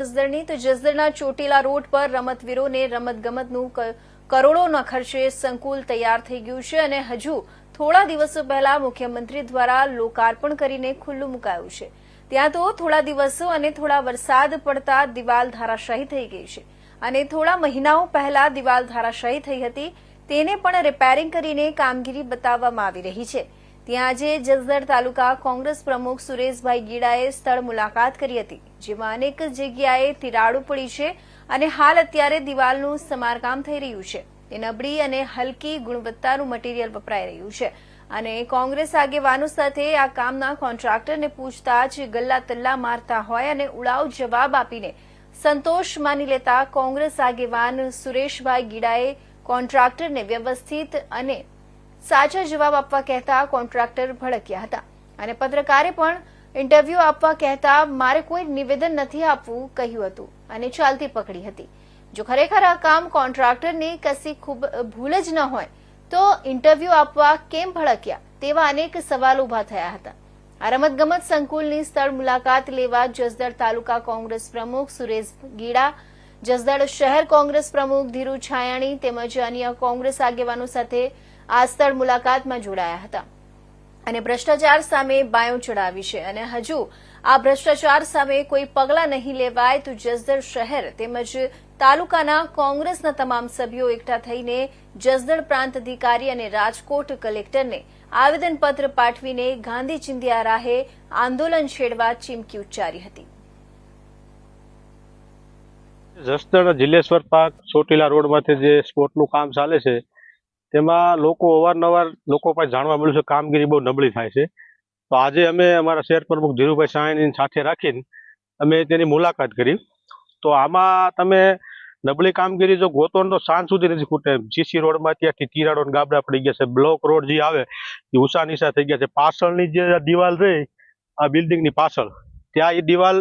જસદણની, તો જસદણના ચોટીલા રોડ પર રમતવીરોને રમતગમતનું કરોડોના ખર્ચે સંકુલ તૈયાર થઈ ગયું છે અને હજુ થોડા દિવસો પહેલા મુખ્યમંત્રી દ્વારા લોકાર્પણ કરીને ખુલ્લું મુકાયું છે. ત્યાં તો થોડા દિવસો અને થોડા વરસાદ પડતા દિવાલ ધારાશાહી થઈ ગઈ છે. અને થોડા મહિનાઓ પહેલા દિવાલ ધારાશાહી થઈ હતી, તેને પણ રિપેરિંગ કરીને કામગીરી બતાવવામાં આવી રહી છે. ત્યાં આજે જસદણ તાલુકા કોંગ્રેસ પ્રમુખ સુરેશભાઈ ગીડાએ સ્થળ મુલાકાત કરી હતી, જેમાં અનેક જગ્યાએ તિરાડો પડી છે અને હાલ અત્યારે દિવાલનું સમારકામ થઈ રહ્યું છે. તે નબળી અને હલકી ગુણવત્તાનું મટીરીયલ વપરાઈ રહ્યું છે અને કોંગ્રેસ આગેવાનો સાથે આ કામના કોન્ટ્રાક્ટરને પૂછતાછ ગલ્લા તલ્લા મારતા હોય અને ઉડાવ જવાબ આપીને સંતોષ માની લેતા કોંગ્રેસ આગેવાન સુરેશભાઈ ગીડાએ કોન્ટ્રાક્ટરને વ્યવસ્થિત અને સાચા જવાબ આપવા કહેતા કોન્ટ્રાક્ટર ભડક્યા હતા. અને પત્રકારે પણ ઇન્ટરવ્યૂ આપવા કહેતા મારે કોઈ નિવેદન નથી આપવું કહ્યું હતું અને ચાલતી પકડી હતી. જો ખરેખર આ કામ કોન્ટ્રાક્ટરની કશી ખૂબ ભૂલ જ ન હોય, તો ઇન્ટરવ્યૂ આપવા કેમ ભડક્યા તેવા અનેક સવાલ ઊભા થયા હતા. આ રમતગમત સંકુલની સ્થળ મુલાકાત લેવા જસદણ તાલુકા કોંગ્રેસ પ્રમુખ સુરેશ ગીડા, જસદણ શહેર કોંગ્રેસ પ્રમુખ ધીરુ છાયાણી તેમજ અન્ય કોંગ્રેસ આગેવાનો સાથે આ સ્થળ મુલાકાતમાં જોડાયા હતા. અને ભ્રષ્ટાચાર સામે બાયો ચડાવી છે. અને હજુ આ ભ્રષ્ટાચાર સામે કોઈ પગલાં નહીં લેવાય તો જસદણ શહેર તેમજ તાલુકાના કોંગ્રેસના તમામ સભ્યો એકઠા થઈને જસદણ પ્રાંત અધિકારી અને રાજકોટ કલેક્ટરને આવેદનપત્ર પાઠવીને ગાંધી ચિંધ્યા રાહે આંદોલન છેડવા ચીમકી ઉચ્ચારી હતી. જસદણ જિલ્લેશ્વર પાર્ક ચોટીલા રોડમાંથી જે સ્પોર્ટનું કામ ચાલે છે તેમાં લોકો અવારનવાર લોકો પાસે જાણવા મળ્યું છે, કામગીરી બહુ નબળી થાય છે. તો આજે અમે અમારા શહેર પ્રમુખ ધીરુભાઈ સાયની સાથે રાખીને અમે તેની મુલાકાત કરી. તો આમાં તમે નબળી કામગીરી જો ગોતો તો સાંજ સુધી નથી ખૂટે. જીસી રોડમાં ત્યાંથી તિરાડો ગાબડા પડી ગયા છે. બ્લોક રોડ જે આવે, એ ઉષા નિશા થઈ ગયા છે. પાછળની જે દિવાલ રહી, આ બિલ્ડિંગની પાછળ, ત્યાં એ દિવાલ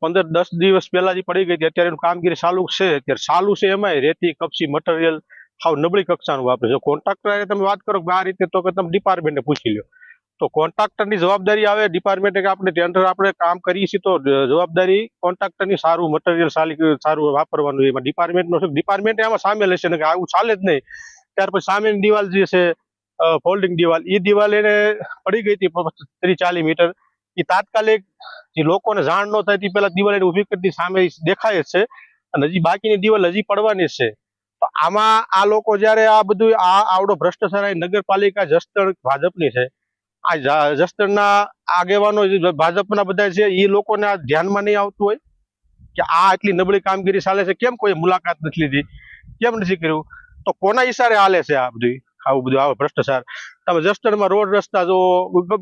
પંદર દસ દિવસ પહેલા જે પડી ગઈ હતી, અત્યારે કામગીરી ચાલુ છે. અત્યારે ચાલુ છે એમાંય રેતી, કપચી, મટીરિયલ હાવ નબળી કક્ષાનું વાપરે છે. કોન્ટ્રાક્ટર તમે વાત કરો કે આ રીતે તો કે તમે ડિપાર્ટમેન્ટને પૂછી લો તો કોન્ટ્રાક્ટરની જવાબદારી આવે ડિપાર્ટમેન્ટે કે આપણે ટેન્ડર આપણે કામ કરીએ છીએ તો જવાબદારી કોન્ટ્રાક્ટરની સારું મટીરિયલ સારી સારું વાપરવાનું એમાં ડિપાર્ટમેન્ટનો છે. ડિપાર્ટમેન્ટ આમાં સામેલ હશે કે આવું ચાલે જ નહીં. ત્યાર પછી સામેની દિવાલ જે છે ફોલ્ડિંગ દિવાલ એ દિવાલ એને પડી ગઈ હતી ત્રીસ ચાલીસ મીટર. એ તાત્કાલિક જે લોકોને જાણ ન થાય તે પેલા દિવાલ એને ઊભી કરતી સામે દેખાય છે. અને હજી બાકીની દિવાલ હજી પડવાની છે. તો આમાં આ લોકો જ્યારે આ બધું આ આવડો ભ્રષ્ટાચાર નગરપાલિકા જસદણ ભાજપની છે. આ જસદણના આગેવાનો ભાજપના બધા છે એ લોકોને આ ધ્યાનમાં નહીં આવતું હોય? કે આ આટલી નબળી કામગીરી ચાલે છે? કેમ કોઈ મુલાકાત નથી લીધી? કેમ નથી કર્યું? તો કોના ઈશારે હાલે છે આ બધું? આવું બધું, આવો ભ્રષ્ટાચાર? તમે જસ્ટરમાં રોડ રસ્તા જો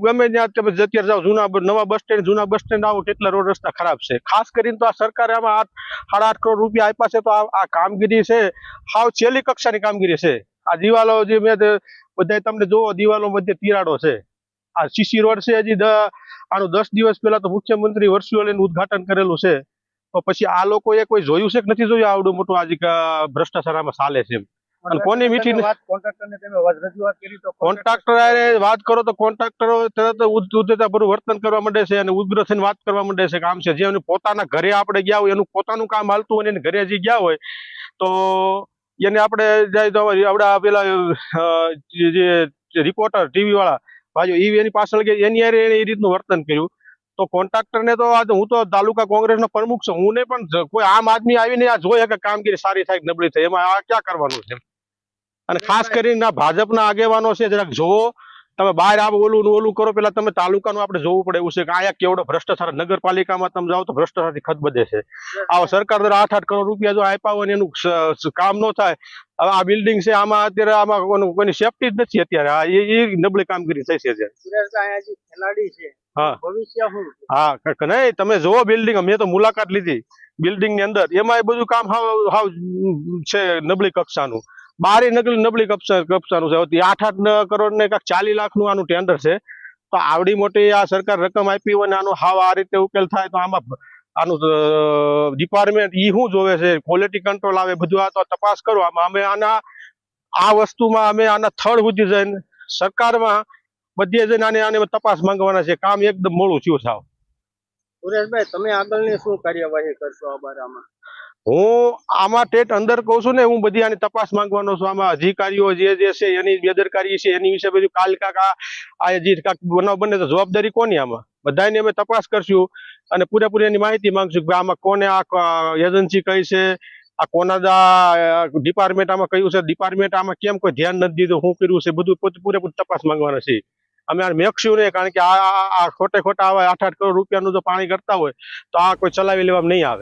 ગમે ત્યાં તમે અત્યારે જાઓ જૂના નવા બસ સ્ટેન્ડ જૂના બસ સ્ટેન્ડ આવો કેટલા રોડ રસ્તા ખરાબ છે. ખાસ કરીને તો આ સરકારે આમાં આઠ, સાડા આઠ કરોડ રૂપિયા આપ્યા છે તો આ કામગીરી છે, હાવ છેલ્લી કક્ષાની કામગીરી છે. આ દિવાલો જે મેં બધા તમને જોવો દિવાલો મધ્ય તિરાડો છે. આ સીસી રોડ છે હજી આનું દસ દિવસ પહેલા તો મુખ્યમંત્રી વર્ચ્યુઅલ ઉદઘાટન કરેલું છે. તો પછી આ લોકોએ કોઈ જોયું છે કે નથી જોયું? આવડું મોટું આજે ભ્રષ્ટાચાર આમાં ચાલે છે એમ. અને કોની મીઠી કોન્ટ્રાક્ટર વાત કરો તો કોન્ટ્રાક્ટરો તરત ઉદ- ઉદ્ધતાભર્યું વર્તન કરવા માંડે છે અને ઉગ્ર થઈને વાત કરવા માંડે છે કામ છે. જે પોતાના ઘરે આપણે ગયા હોય એનું પોતાનું કામ હાલતું હોય એને ઘરે જે ગયા હોય તો એને આપણે જાય તો આપણે પેલા જે રિપોર્ટર ટીવી વાળા ભાઈઓ એની પાછળ કે એની યારે એ રીતનું વર્તન કર્યું. તો કોન્ટ્રાક્ટરને તો આજે હું તો તાલુકા કોંગ્રેસનો પ્રમુખ છું. હું ને પણ કોઈ આમ આદમી આવીને આ જોઈએ કે કામગીરી સારી થાય નબળી થાય એમાં આ ક્યાં કરવાનું છે? અને ખાસ કરીને ભાજપના આગેવાનો છે જરાક જોવો તમે બહાર આવો ઓલું ઓલું કરો પેલા તમે તાલુકાનું આપણે જોવું પડે. એવું છે કે અહીંયા કેવડો ભ્રષ્ટાચાર નગરપાલિકામાં તમે જાઓ તો ભ્રષ્ટાચારથી ખતબદે છે. આવો સરકાર દ્વારા આઠ આઠ કરોડ રૂપિયા જો આપ્યા હોય એનું કામ ન થાય હવે આ બિલ્ડિંગ છે આમાં અત્યારે આમાં કોઈનું- સેફટી જ નથી અત્યારે. આ એ નબળી કામગીરી થઈ છે ખેલાડી છે હા. નહીં તમે જોવો બિલ્ડિંગ મેં તો મુલાકાત લીધી બિલ્ડિંગની અંદર. એમાં એ બધું કામ હાવ હાવ છે નબળી કક્ષાનું. બારે નકલી નબળી કક્ષા કક્ષાનું છે. આઠ આઠ કરોડ ને ચાલી ચાલીસ લાખનું આનું ટેન્ડર છે. તો આવડી મોટી આ સરકાર રકમ આપી હોય ને હાવ આ રીતે ઉકેલ થાય તો આમાં આનું ડિપાર્ટમેન્ટ ઈ શું જોવે છે? ક્વોલિટી કંટ્રોલ આવે, બધું આ તો તપાસ કરો. આમાં અમે આના, આ વસ્તુમાં અમે આના થર્ડ સુધી જઈને સરકારમાં બધે જઈને આને આને તપાસ માંગવાના છે. કામ એકદમ મોડું થયું સાવ સુરેશભાઈ, તમે આગળની શું કાર્યવાહી કરશો આ બારામાં હું આમાં ટેટ અંદર કહું છું ને, હું બધી આની તપાસ માંગવાનો છું. આમાં અધિકારીઓ જે જે છે, એની બેદરકારી છે, એની વિશે બધું કાલ કાક આ હજી બનાવ બને તો જવાબદારી કોની આમાં? બધાની અમે તપાસ કરશું અને પૂરેપૂરી એની માહિતી માંગશું કે આમાં કોને આ એજન્સી કઈ છે, આ કોના ડિપાર્ટમેન્ટ આમાં કયું છે ડિપાર્ટમેન્ટ આમાં કેમ કોઈ ધ્યાન નથી દીધું, શું કર્યું છે, બધું પૂરેપૂરી તપાસ માંગવાના છે. અમે આ મેકશું નહીં, કારણ કે આ ખોટે ખોટા આવે આઠ આઠ કરોડ રૂપિયાનું જો પાણી કરતા હોય, તો આ કોઈ ચલાવી લેવામાં નહીં આવે.